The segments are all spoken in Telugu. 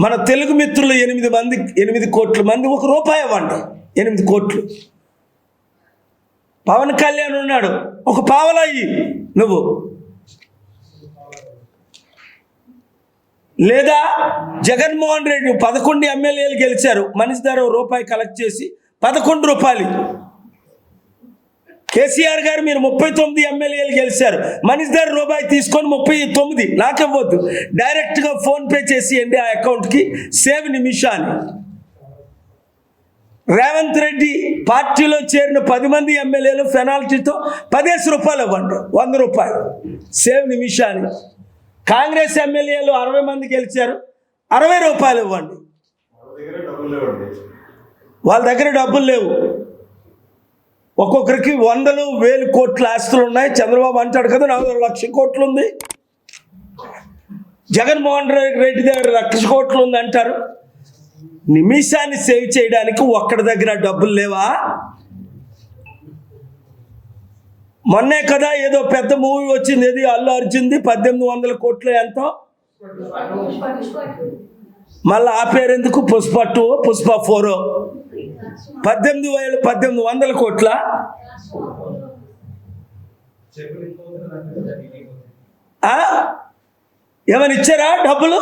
మన తెలుగు మిత్రులు ఎనిమిది మంది ఎనిమిది కోట్ల మంది ఒక రూపాయి ఇవ్వండి. ఎనిమిది కోట్లు. పవన్ కళ్యాణ్ ఉన్నాడు. ఒక పావలయ్యి నువ్వు. లేదా జగన్మోహన్ రెడ్డి పదకొండు ఎమ్మెల్యేలు గెలిచారు. మనిషి ధర రూపాయి కలెక్ట్ చేసి పదకొండు రూపాయలు కేసీఆర్ గారు మీరు ముప్పై తొమ్మిది ఎమ్మెల్యేలు గెలిచారు. మనిషి ధర రూపాయి తీసుకొని ముప్పై తొమ్మిది నాకివ్వద్దు. డైరెక్ట్గా ఫోన్పే చేసేయండి ఆ అకౌంట్కి. సేవ్ నిమిషాన్ని రేవంత్ రెడ్డి పార్టీలో చేరిన పది మంది ఎమ్మెల్యేలు పెనాల్టీతో పదిహేను రూపాయలు ఇవ్వండి. వంద రూపాయలు. సేవ్ నిమిషాన్ని కాంగ్రెస్ ఎమ్మెల్యేలు అరవై మంది గెలిచారు. అరవై రూపాయలు ఇవ్వండి. వాళ్ళ దగ్గర డబ్బులు లేవు. ఒక్కొక్కరికి వందలు వేలు కోట్ల ఆస్తులు ఉన్నాయి. చంద్రబాబు అంటాడు కదా నాలుగు లక్ష కోట్లు ఉంది. జగన్మోహన్ రెడ్డి దగ్గర లక్ష కోట్లు ఉంది అంటారు. నిమిషాన్ని సేవ్ చేయడానికి ఒక్కడి దగ్గర డబ్బులు లేవా? మొన్నే కదా ఏదో పెద్ద మూవీ వచ్చింది ఏది అల్లు అర్జున్ది పద్దెనిమిది వందల కోట్లు ఎంతో. మళ్ళీ ఆ పేరు ఎందుకు పుష్ప టూ పుష్ప ఫోరో. పద్దెనిమిది వేల పద్దెనిమిది వందల కోట్ల ఏమని ఇచ్చారా డబ్బులు?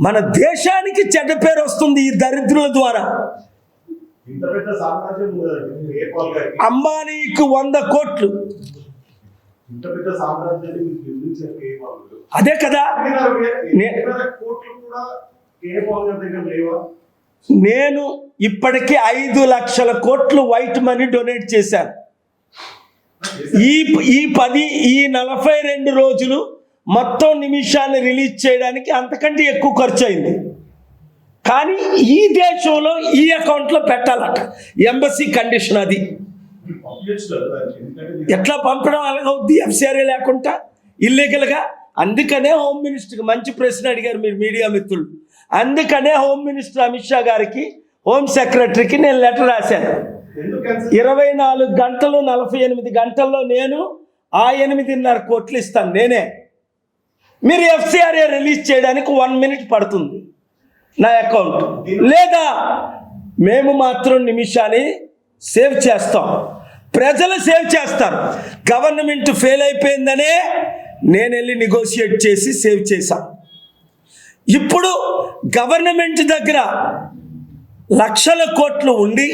మన దేశానికి చెడ్డ పేరు వస్తుంది ఈ దరిద్రుల ద్వారా. అంబానీకి వంద కోట్లు. అదే కదా. నేను ఇప్పటికీ ఐదు లక్షల కోట్లు వైట్ మనీ డొనేట్ చేశాను. ఈ ఈ పది ఈ నలభై రెండు రోజులు మొత్తం నిమిషాన్ని రిలీజ్ చేయడానికి అంతకంటే ఎక్కువ ఖర్చు అయింది. కానీ ఈ దేశంలో ఈ అకౌంట్లో పెట్టాలట. ఎంబసీ కండిషన్ అది. ఎట్లా పంపడం అలాగవుద్ది? ఎఫ్సిఆర్ఏ లేకుండా ఇల్లీగల్గా అందుకనే హోమ్ మినిస్టర్కి మంచి ప్రశ్న అడిగారు మీరు మీడియా మిత్రులు. అందుకనే హోమ్ మినిస్టర్ అమిత్ షా గారికి హోమ్ సెక్రటరీకి నేను లెటర్ రాశాను? ఇరవై నాలుగు గంటలు నలభై ఎనిమిది గంటల్లో నేను ఆ ఎనిమిదిన్నర కోట్లు ఇస్తాను నేనే. మీరు ఎఫ్సిఆర్ఏ రిలీజ్ చేయడానికి వన్ మినిట్ పడుతుంది నా అకౌంట్. లేదా మేము మాత్రం నిమిషాన్ని సేవ్ చేస్తాం. ప్రజలు సేవ్ చేస్తారు. గవర్నమెంట్ ఫెయిల్ అయిపోయిందనే నేను వెళ్ళి నెగోషియేట్ చేసి సేవ్ చేశాను ఇప్పుడు గవర్నమెంట్ దగ్గర లక్షల కోట్లు ఉండి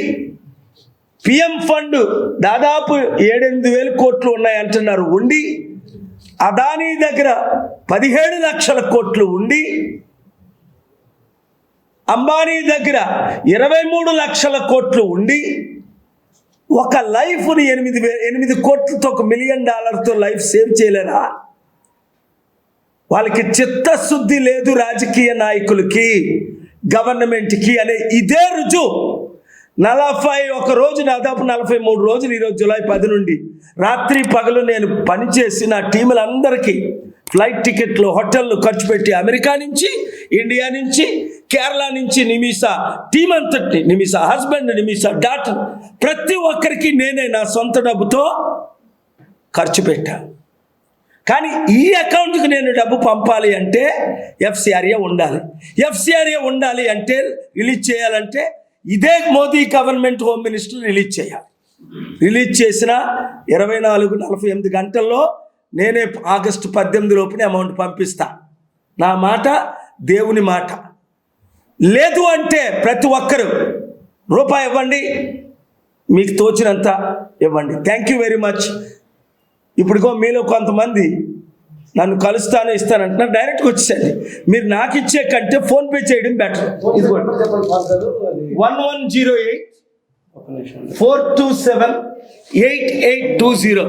పిఎం ఫండ్ దాదాపు ఏడెనిమిది వేల కోట్లు ఉన్నాయి అంటున్నారు. ఉండి అదానీ దగ్గర పదిహేడు లక్షల కోట్లు ఉండి అంబానీ దగ్గర ఇరవై మూడు లక్షల కోట్లు ఉండి ఒక లైఫ్ని ఎనిమిది వే ఎనిమిది కోట్లతో ఒక మిలియన్ డాలర్తో లైఫ్ సేవ్ చేయలేరా? వాళ్ళకి చిత్తశుద్ధి లేదు రాజకీయ నాయకులకి గవర్నమెంట్కి అనే ఇదే రుజువు. నలభై ఒక రోజు దాదాపు నలభై మూడు రోజులు ఈరోజు జూలై పది నుండి రాత్రి పగలు నేను పనిచేసి నా టీములందరికీ ఫ్లైట్ టికెట్లు హోటళ్ళు ఖర్చు పెట్టి అమెరికా నుంచి ఇండియా నుంచి కేరళ నుంచి నిమిషా టీం అంతటి నిమిషా హస్బెండ్ నిమిషా డాక్టర్ ప్రతి ఒక్కరికి నేనే నా సొంత డబ్బుతో ఖర్చు పెట్టాను కానీ ఈ అకౌంట్కి నేను డబ్బు పంపాలి అంటే ఎఫ్సిఆర్ఏ ఉండాలి. ఎఫ్సిఆర్ఏ ఉండాలి అంటే రిలీజ్ చేయాలంటే ఇదే Modi government home minister release చేయాలి. రిలీజ్ చేసిన ఇరవై నాలుగు నలభై ఎనిమిది గంటల్లో నేనే ఆగస్టు పద్దెనిమిది లోపునే అమౌంట్ పంపిస్తా. నా మాట దేవుని మాట. లేదు అంటే ప్రతి ఒక్కరు రూపాయి ఇవ్వండి మీకు తోచినంత ఇవ్వండి. థ్యాంక్ యూ వెరీ మచ్ ఇప్పుడుగో మీలో కొంతమంది నన్ను కలుస్తాను ఇస్తానంటున్నారు డైరెక్ట్గా వచ్చేసండి మీరు నాకు ఇచ్చే కంటే ఫోన్పే చేయడం బెటర్ ఇదిగోండి. One one zero eight four two seven eight eight two zero.